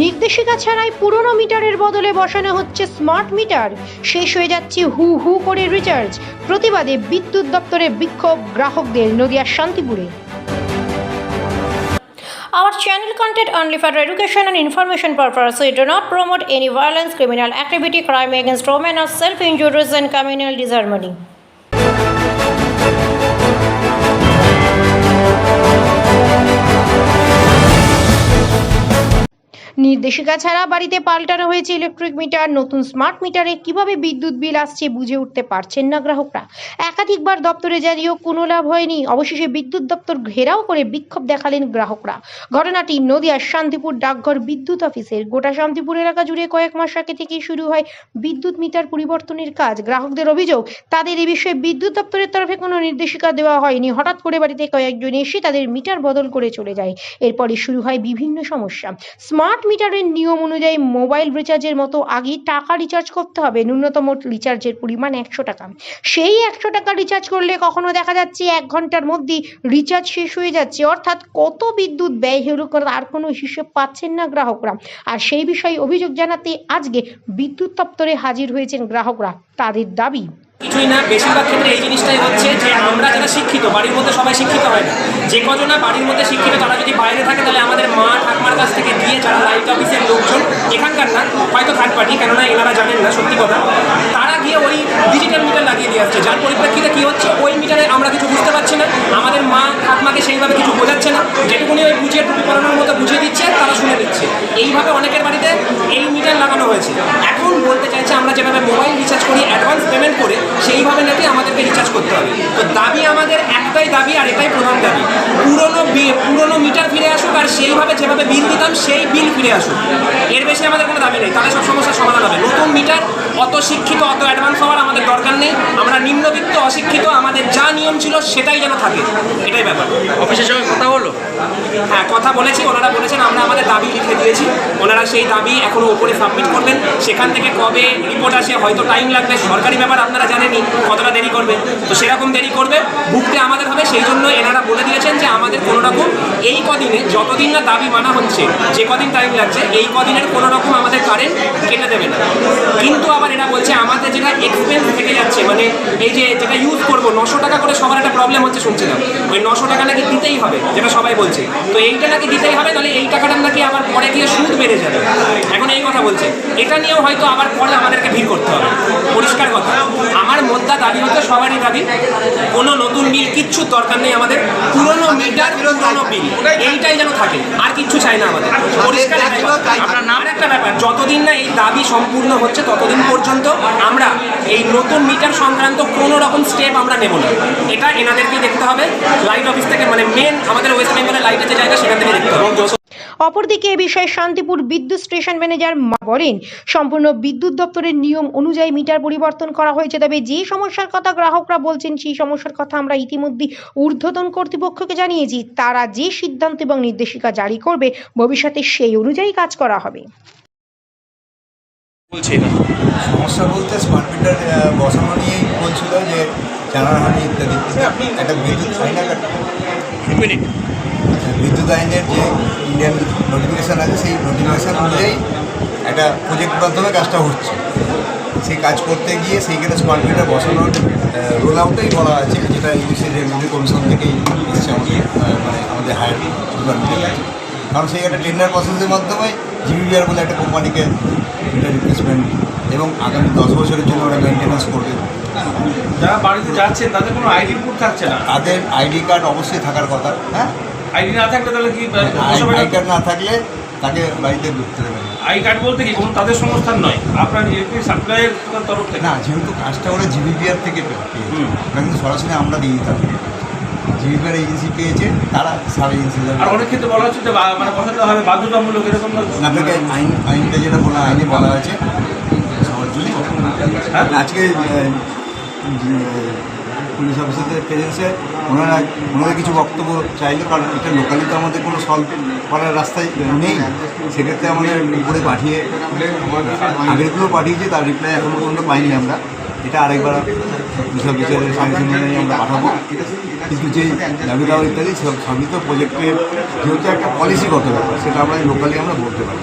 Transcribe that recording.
নির্দেশিকা ছাড়াই পুরনো মিটারের বদলে বসানো হচ্ছে স্মার্ট মিটার শেষ হয়ে যাচ্ছে হু হু করে রিচার্জ প্রতিবাদে বিদ্যুৎ দপ্তরে বিক্ষোভ গ্রাহকদের নদিয়ার শান্তিপুরে Our channel content only for education and information purpose. We do not promote any violence, criminal activity, crime against women, or self-injuries and communal disharmony. নির্দেশিকা ছাড়া বাড়িতে পাল্টানো হয়েছে ইলেকট্রিক মিটার নতুন স্মার্ট মিটারে কীভাবে বিদ্যুৎ বিল আসছে বুঝে উঠতে পারছেন না গ্রাহকরা। একাধিকবার দপ্তরে জানিয়েও কোনো লাভ হয়নি। অবশেষে বিদ্যুৎ দপ্তর ঘেরাও করে বিক্ষোভ দেখালেন গ্রাহকরা। ঘটনাটি নদিয়ার শান্তিপুর ডাকঘর বিদ্যুৎ অফিসের গোটা শান্তিপুর এলাকা জুড়ে কয়েক মাস আগে থেকেই শুরু হয় বিদ্যুৎ মিটার পরিবর্তনের কাজ। গ্রাহকদের অভিযোগ, তাদের এ বিষয়ে বিদ্যুৎ দপ্তরের তরফে কোনো নির্দেশিকা দেওয়া হয়নি। হঠাৎ করে বাড়িতে কয়েকজন এসে তাদের মিটার বদল করে চলে যায়। এরপরে শুরু হয় বিভিন্ন সমস্যা। স্মার্ট মিটারের নিয়ম অনুযায়ী মোবাইল রিচার্জের মতো আগেই টাকা রিচার্জ করতে হবে। ন্যূনতম রিচার্জের পরিমাণ একশো টাকা। সেই একশো টাকা রিচার্জ করলে কখনো দেখা যাচ্ছে এক ঘণ্টার মধ্যেই রিচার্জ শেষ হয়ে যাচ্ছে। অর্থাৎ কত বিদ্যুৎ ব্যয় হলো তার কোনো হিসেব পাচ্ছেন না গ্রাহকরা। আর সেই বিষয়ে অভিযোগ জানাতে আজকে বিদ্যুৎ দপ্তরে হাজির হয়েছেন গ্রাহকরা। তাদের দাবি কিছুই না, বেশিরভাগ ক্ষেত্রে এই জিনিসটাই হচ্ছে যে আমরা যারা শিক্ষিত, বাড়ির মধ্যে সবাই শিক্ষিত হয় না। যে কজনা বাড়ির মধ্যে শিক্ষিত, তারা যদি বাইরে থাকে, তাহলে আমাদের মা ঠাকুমার কাছ থেকে দিয়ে যারা লাইট অফিসের লোকজন, এখানকার না, হয়তো থার্ড পার্টি কেননা এনারা জানেন না, সত্যি কথা, তারা গিয়ে ওই ডিজিটাল মিটার লাগিয়ে দিয়ে আসছে। যার পরিপ্রেক্ষিতে কী হচ্ছে, ওই মিটারে আমরা কিছু বুঝতে পারছি না, আমাদের মা ঠাকুমাকে সেইভাবে কিছু বোঝাচ্ছে না, যেটুকুনি ওই বুঝিয়ে, টুপি পড়ানোর মতো বুঝিয়ে দিচ্ছে, তারা শুনে দিচ্ছে এইভাবে অনেকের বাড়িতে এই মিটার লাগানো হয়েছে। এখন বলতে চাইছে আমরা যেভাবে মোবাইল রিচার্জ করি অ্যাডভান্স পেমেন্ট করে, সেইভাবে নাকি আমাদেরকে রিচার্জ করতে হবে। তো দাবি আমাদের একটাই দাবি আর এটাই প্রধান দাবি পুরনো বি- পুরনো মিটার ফিরে আসুক আর সেইভাবে যেভাবে বিল দিতাম সেই বিল ফিরে আসুক। এর বেশি আমাদের কোনো দাবি নেই। তাহলে সব সমস্যার সমাধান হবে। নতুন মিটার অত শিক্ষিত অত অ্যাডভান্স হওয়ার আমাদের দরকার নেই। আমরা নিম্নবিত্ত অশিক্ষিত আমাদের যা নিয়ম ছিল সেটাই যেন থাকে। এটাই ব্যাপার। অফিসের সঙ্গে কথা হলো? হ্যাঁ কথা বলেছি ওনারা বলেছেন আমরা আমাদের দাবি লিখে দিয়েছি। ওনারা সেই দাবি এখনও ওপরে সাবমিট করবেন। সেখান থেকে কবে রিপোর্ট আসে হয়তো টাইম লাগবে। সরকারি ব্যাপার আপনারা জানেনই কতটা দেরি করবে। তো সেরকম দেরি করবে ভুগতে আমাদের হবে। সেই জন্য এনারা বলে দিয়েছেন যে আমাদের কোনো রকম এই কদিনে যতদিন না দাবি মানা হচ্ছে যে কদিন টাইম লাগছে এই কদিনের কোনো রকম আমাদের কারেন্ট কেটে দেবে না। কিন্তু আবার এরা বলছে আমাদের যেটা এক্সপেন্স থেকে যাচ্ছে মানে এই যে যেটা ইউজ করব নশো টাকা করে সবার একটা প্রবলেম হচ্ছে শুনছিলাম। ওই নশো টাকা নাকি দিতেই হবে যেটা সবাই বলছে। তো এইটা নাকি দিতেই হবে তাহলে এই টাকাটা নাকি আবার পরে গিয়ে সুদ বেড়ে যাবে। এখন এই কথা বলছে। এটা নিয়েও হয়তো আবার পরে আমাদেরকে ভিড় করতে হবে। পরিষ্কার কথা। আমার মোদ্দা দাবি হচ্ছে সবারই দাবি কোনো নতুন বিল কিচ্ছু দরকার নেই আমাদের। পুরনো মিটার পুরনো বিল এইটাই যেন থাকে আর কিচ্ছু চাই না আমাদের। পরিষ্কার। একটা ব্যাপার যতদিন না এই দাবি সম্পূর্ণ হচ্ছে ততদিন পর্যন্ত আমরা এই নতুন মিটার সংক্রান্ত কোনো রকম স্টেপ আমরা নেব না। এটা এনাদেরকে দেখতে হবে। লাইট অফিস থেকে মানে মেন আমাদের ওয়েস্ট বেঙ্গলের লাইটের যে জায়গা, সেখান থেকে দেখতে হবে। অপরদিকে এ বিষয়ে শান্তিপুর বিদ্যুৎ স্টেশন ম্যানেজার বলেন, সম্পূর্ণ বিদ্যুৎ দপ্তরের নিয়ম অনুযায়ী মিটার পরিবর্তন করা হয়েছে, তবে যে সমস্যার কথা গ্রাহকরা বলছেন, সেই সমস্যার কথা আমরা ইতিমধ্যে ঊর্ধ্বতন কর্তৃপক্ষকে জানিয়েছি। তারা যে সিদ্ধান্ত এবং নির্দেশিকা জারি করবে, ভবিষ্যতে সেই অনুযায়ী কাজ করা হবে। বলছে সমস্যা বলতে স্মার্ট মিটার বসানো নিয়েই বলছিল যে জানাহানি ইত্যাদি। একটা বিদ্যুৎ আইন মিনিট। বিদ্যুৎ আইনের যে ইন্ডিয়ান নোটিফিকেশান আছে সেই নোটিফিকেশান অনুযায়ী একটা প্রজেক্ট মাধ্যমে কাজটা হচ্ছে। সেই কাজ করতে গিয়ে সেইখানে স্মার্ট মিটার বসানোর রোল আউটেই বলা আছে যেটা ইউসি রেভিনিউ কমিশন থেকেই এসছে আমাদের মানে আমাদের হায়ার ডিপার্টমেন্টের কাছে। কারণ সেই একটা টেন্ডার প্রসেসের মাধ্যমে জিবিবিআর বলে একটা কোম্পানিকে মিটার রিপ্লেসমেন্ট এবং আগামী দশ বছরের জন্য ওরা মেনটেন্যান্স করবে। যারা বাড়িতে যাচ্ছেন তাদের কোনো আইডি প্রুফ থাকছে না? তাদের আইডি কার্ড অবশ্যই থাকার কথা হ্যাঁ? আইডি না থাকলে তাহলে কি আই কার্ড না থাকলে তাকে বাড়িতে ঢুকতে দেবে না। আই কার্ড বলতে কি কোনো তাদের সংস্থান নয় আপনার ইলেকট্রিক সাপ্লাইয়ের তরফ থেকে। না যেহেতু কাজটা ওরা জিবিপিআর থেকে। ওরা কিন্তু সরাসরি আমরা দিয়ে দিতাম। জিবিপিআর এজেন্সি পেয়েছে তারা সাব এজেন্সি আর অনেক ক্ষেত্রে বলা হচ্ছে যে বা- মানে বসাতে হবে বাধ্যতামূলক এরকম না। আপনাকে আইন আইনটা যেটা বলা আইনে বলা আছে জন্যই হ্যাঁ? আজকে পুলিশ অফিসারদের প্রেজেন্সে ওনারা ওনারা কিছু বক্তব্য চাইলো কারণ এটা লোকালি তো আমাদের কোনো সলভ করার রাস্তায় নেই সেক্ষেত্রে আমাদের উপরে পাঠিয়ে আগেরগুলো পাঠিয়েছে তার রিপ্লাই এখনও পর্যন্ত পাইনি আমরা এটা আরেকবার বিষয় বিচারের নিয়ে আমরা পাঠাবো। কিন্তু যে দাবি দাওয়া ইত্যাদি সব সবই তো প্রজেক্টের যেহেতু একটা পলিসিগত ব্যাপার, সেটা আমরা লোকালি আমরা বলতে পারি।